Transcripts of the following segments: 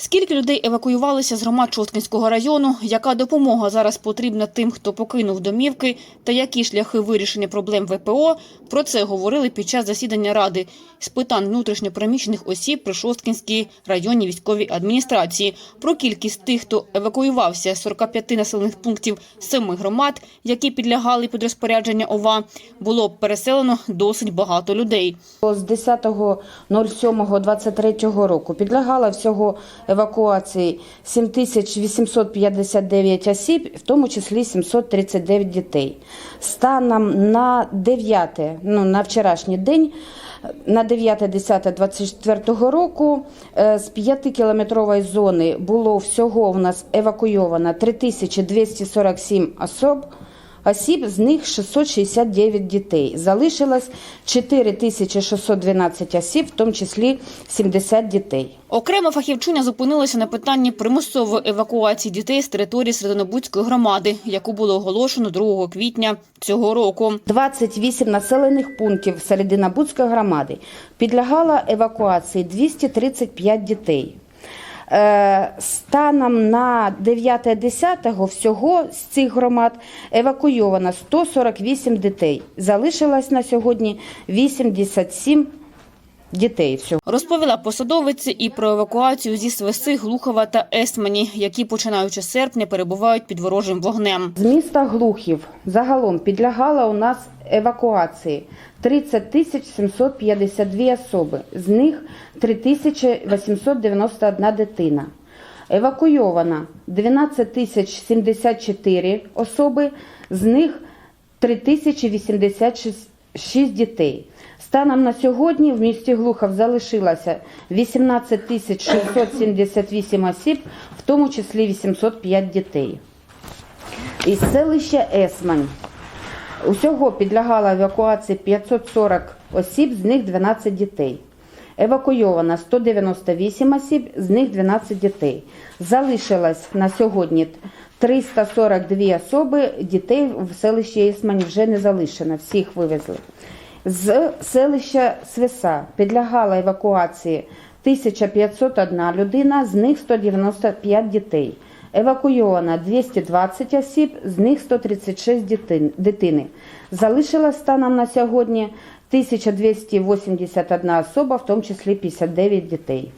Скільки людей евакуювалися з громад Шосткинського району? Яка допомога зараз потрібна тим, хто покинув домівки? Та які шляхи вирішення проблем ВПО? Про це говорили під час засідання Ради з питань внутрішньопереміщених осіб при Шосткинській районній військовій адміністрації. Про кількість тих, хто евакуювався з 45 населених пунктів семи громад, які підлягали під розпорядження ОВА, було переселено досить багато людей. З 10.07.23 року підлягала всього евакуації 7859 осіб, в тому числі 739 дітей. Станом на 9, ну, на вчорашній день, на 9.10.24 року е, з 5-кілометрової зони було всього в нас евакуйовано 3247 осіб, осіб, з них 669 дітей. Залишилось 4612 осіб, в тому числі 70 дітей. Окремо фахівчиня зупинилася на питанні примусової евакуації дітей з території Середонобудської громади, яку було оголошено 2 квітня цього року. 28 населених пунктів Серединобудської громади підлягало евакуації 235 дітей. Е, Станом на 9-10 всього з цих громад евакуйовано 148 дітей. Залишилось на сьогодні 87 дітей. Розповіла посадовиці і про евакуацію зі Свиси, Глухова та Есмані, які, починаючи з серпня, перебувають під ворожим вогнем. З міста Глухів загалом підлягало у нас евакуації 30 тисяч 752 особи, з них 3 тисячі 891 дитина. Евакуйовано 12 тисяч 74 особи, з них 3 тисячі 86 дітей. Станом на сьогодні в місті Глухов залишилося 18 тисяч 678 осіб, в тому числі 805 дітей. Із селища Есмань. Усього підлягало евакуації 540 осіб, з них 12 дітей. Евакуйовано 198 осіб, з них 12 дітей. Залишилось на сьогодні 342 особи, дітей в селищі Есмань вже не залишено, всіх вивезли. З селища Свиса підлягала евакуації 1501 людина, з них 195 дітей. Евакуйовано 220 осіб, з них 136 дитин- дитини. Залишилось станом на сьогодні 1281 особа, в тому числі 59 дітей.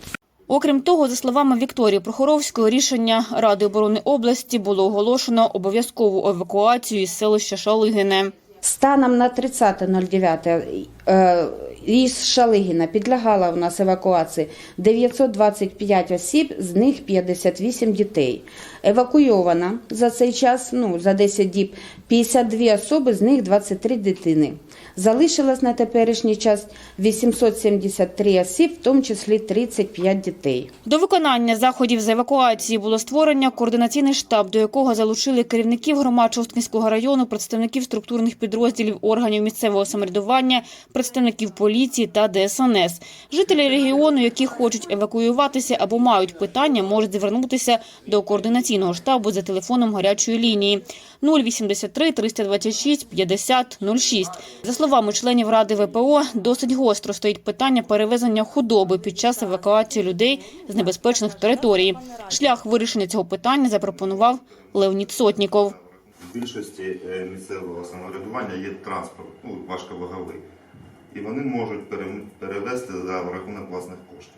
Окрім того, за словами Вікторії Прохоровської, рішення Ради оборони області було оголошено обов'язкову евакуацію із селища Шалигине. Станом на 30.09 е, із Шалигіна підлягала у нас евакуації 925 осіб, з них 58 дітей. Евакуйовано за цей час, ну, за 10 діб, 52 особи, з них 23 дитини. Залишилось на теперішній час 873 осіб, в тому числі 35 дітей. До виконання заходів з евакуації було створення координаційний штаб, до якого залучили керівників громад Шосткинського району, представників структурних підрозділів органів місцевого самоврядування, представників поліції та ДСНС. Жителі регіону, які хочуть евакуюватися або мають питання, можуть звернутися до координаційного штабу за телефоном гарячої лінії 083 326 50 06. За словами членів Ради ВПО, досить гостро стоїть питання перевезення худоби під час евакуації людей з небезпечних територій. Шлях вирішення цього питання запропонував Леонід Сотніков. В більшості е, місцевого самоврядування є транспорт, ну, важковаговий. І вони можуть пере- перевезти за рахунок власних коштів.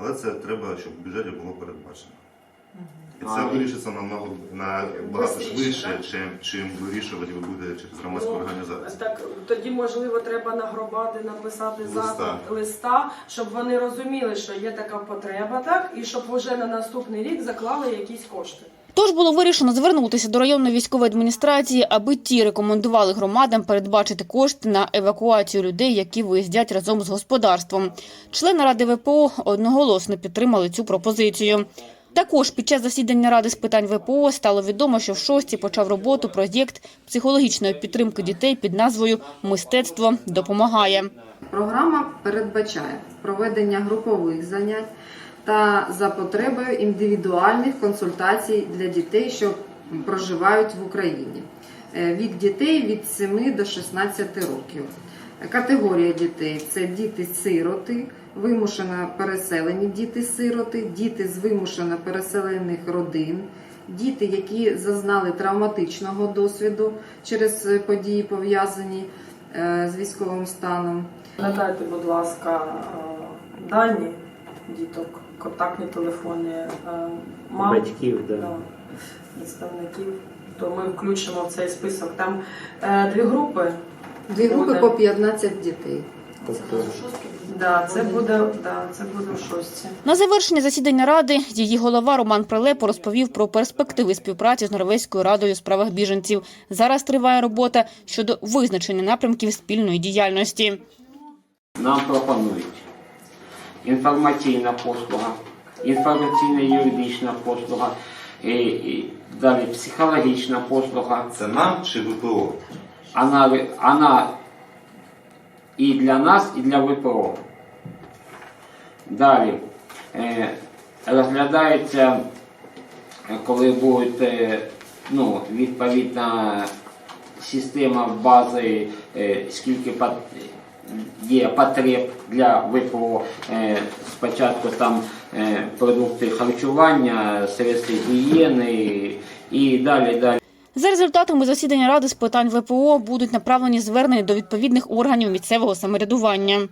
Але це треба, щоб в бюджеті було передбачено. І це вирішиться намного набагато Простіше, швидше, чим, чим вирішувати ви будете через громадську Ну, організацію. Так тоді можливо треба на громади написати Листа. запит листа, щоб вони розуміли, що є така потреба, так і щоб вже на наступний рік заклали якісь кошти. Тож було вирішено звернутися до районної військової адміністрації, аби ті рекомендували громадам передбачити кошти на евакуацію людей, які виїздять разом з господарством. Члени Ради ВПО одноголосно підтримали цю пропозицію. Також під час засідання Ради з питань ВПО стало відомо, що в шості почав роботу проєкт психологічної підтримки дітей під назвою Мистецтво допомагає. Програма передбачає проведення групових занять та за потребою індивідуальних консультацій для дітей, що проживають в Україні. Е, Вік дітей від 7 до 16 років. Категорія дітей це діти-сироти, вимушено переселені діти-сироти, діти з вимушено переселених родин, діти, які зазнали травматичного досвіду через події, пов'язані е, з військовим станом. Надайте, будь ласка, е, дані діток, контактні телефони е, мам, Батьків, да. да, представників. То ми включимо в цей список. Там е, дві групи. Дві групи Буде. по 15 дітей. Тобто Да, це буде, да, це буде в шостці. На завершення засідання ради її голова Роман Прилепо розповів про перспективи співпраці з Норвезькою радою у справах біженців. Зараз триває робота щодо визначення напрямків спільної діяльності. нам пропонують інформаційна послуга, інформаційно-юридична послуга, і, і далі психологічна послуга. Це нам чи ВПО? Вона, вона і для нас, і для ВПО. Далі е, розглядається, коли буде е, ну, відповідна система бази, е, скільки є потреб для ВПО. Е, спочатку там е, продукти харчування, средства гігієни і далі далі. За результатами засідання ради з питань ВПО будуть направлені звернення до відповідних органів місцевого самоврядування.